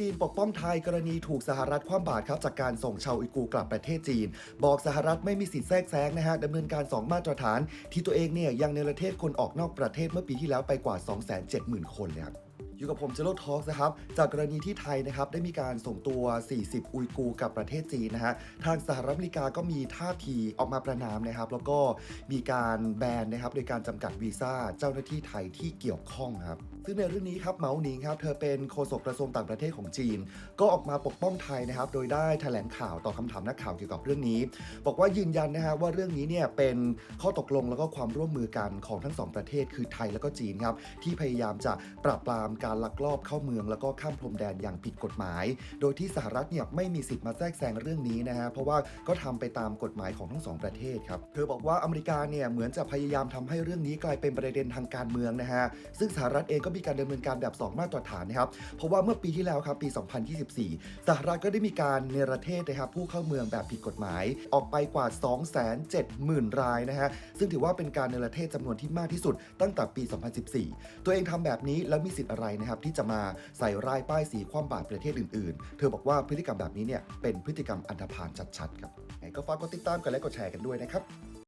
จีนปกป้องไทยกรณีถูกสหรัฐคว่ำบาตรครับจากการส่งชาวอุยกูกลับประเทศจีน บอกสหรัฐไม่มีสิทธิแทรกแซงนะฮะดำเนินการ 2 มาตรฐาน ที่ตัวเองเนี่ยยังในประเทศคนออกนอกประเทศเมื่อปีที่แล้วไปกว่า 270,000 คนเลยครับ อยู่กับผมเจโรทอล์กนะครับ จากกรณีที่ไทยนะครับได้มีการส่งตัว 40 อุยกูร์กับประเทศจีนนะฮะ ทางสหรัฐอเมริกาก็มีท่าทีออกมาประนามนะครับ แล้วก็มีการแบนนะครับโดยการจำกัดวีซ่าเจ้าหน้าที่ไทยที่เกี่ยวข้องครับ ซึ่งในเรื่องนี้ครับเมาหนิงครับ เธอเป็นโฆษกกระทรวงต่างประเทศของจีน ก็ออกมาปกป้องไทยนะครับ โดยได้แถลงข่าวต่อบคำถามนักข่าวเกี่ยวกับเรื่องนี้ บอกว่ายืนยันนะฮะว่าเรื่องนี้เนี่ยเป็นข้อตกลงแล้วก็ความร่วมมือกันของทั้งสองประเทศคือไทยแล้วก็จีนครับที่พยายามจะปราบปรามการลักลอบเข้าเมืองแล้วก็ข้ามพรมแดนอย่างผิดกฎหมาย โดยที่สหรัฐเนี่ยไม่มีสิทธิ์มาแทรกแซงเรื่องนี้นะฮะเพราะว่าก็ทำไปตามกฎหมายของทั้งสองประเทศครับเธอบอกว่าอเมริกาเนี่ยเหมือนจะพยายามทำให้เรื่องนี้กลายเป็นประเด็นทางการเมืองนะฮะซึ่งสหรัฐเองก็มีการดำเนินการแบบ 2 มาตรฐานนะครับเพราะว่าเมื่อปีที่แล้วครับปี 2024 สหรัฐก็ได้มีการเนรเทศนะครับผู้เข้าเมืองแบบผิดกฎหมาย ออกไปกว่า 270,000 รายนะฮะซึ่งถือว่าเป็นการเนรเทศจำนวนที่มากที่สุดตั้งแต่ปี 2014 ตัวเองทำแบบนี้แล้วมีสิทธิอะไรนะครับที่จะมาใส่รายป้ายสีคว่ำบาตรประเทศอื่นๆ เธอบอกว่าพฤติกรรมแบบนี้เนี่ยเป็นพฤติกรรมอันธพาลชัดๆครับไงก็ฝากกดติดตามกันและกดแชร์กันด้วยนะครับ